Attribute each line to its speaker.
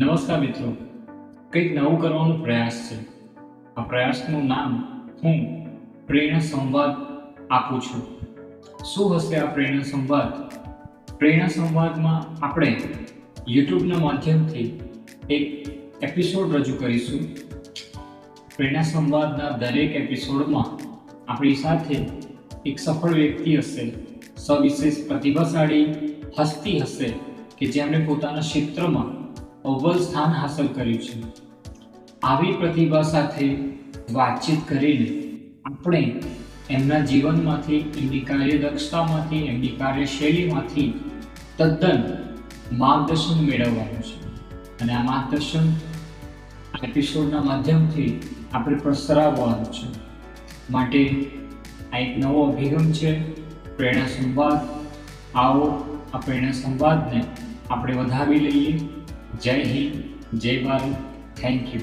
Speaker 1: નમસ્કાર મિત્રો. કંઈક નવું કરવાનો પ્રયાસ છે. આ પ્રયાસનું નામ હું પ્રેરણા સંવાદ આપું છું. શું હશે આ પ્રેરણા સંવાદ? પ્રેરણા સંવાદમાં આપણે યુટ્યુબના માધ્યમથી એક એપિસોડ રજૂ કરીશું. પ્રેરણા સંવાદના દરેક એપિસોડમાં આપણી સાથે એક સફળ વ્યક્તિ હશે, સવિશેષ પ્રતિભાશાળી હસ્તી હશે કે જેમણે પોતાના ક્ષેત્રમાં અવ્વલ સ્થાન હાંસલ કર્યું છે. આવી પ્રતિભા સાથે વાતચીત કરીને આપણે એમના જીવનમાંથી, એમની કાર્યદક્ષતામાંથી, એમની કાર્યશૈલીમાંથી તદ્દન માર્ગદર્શન મેળવવાનું છે. અને આ માર્ગદર્શન એપિસોડના માધ્યમથી આપણે પ્રસરાવવાનું છે. માટે આ એક નવો અભિગમ છે, પ્રેરણા સંવાદ. આવો આ પ્રેરણા સંવાદને આપણે વધાવી લઈએ. જય હિન્દ જય ભારત થેન્ક યુ.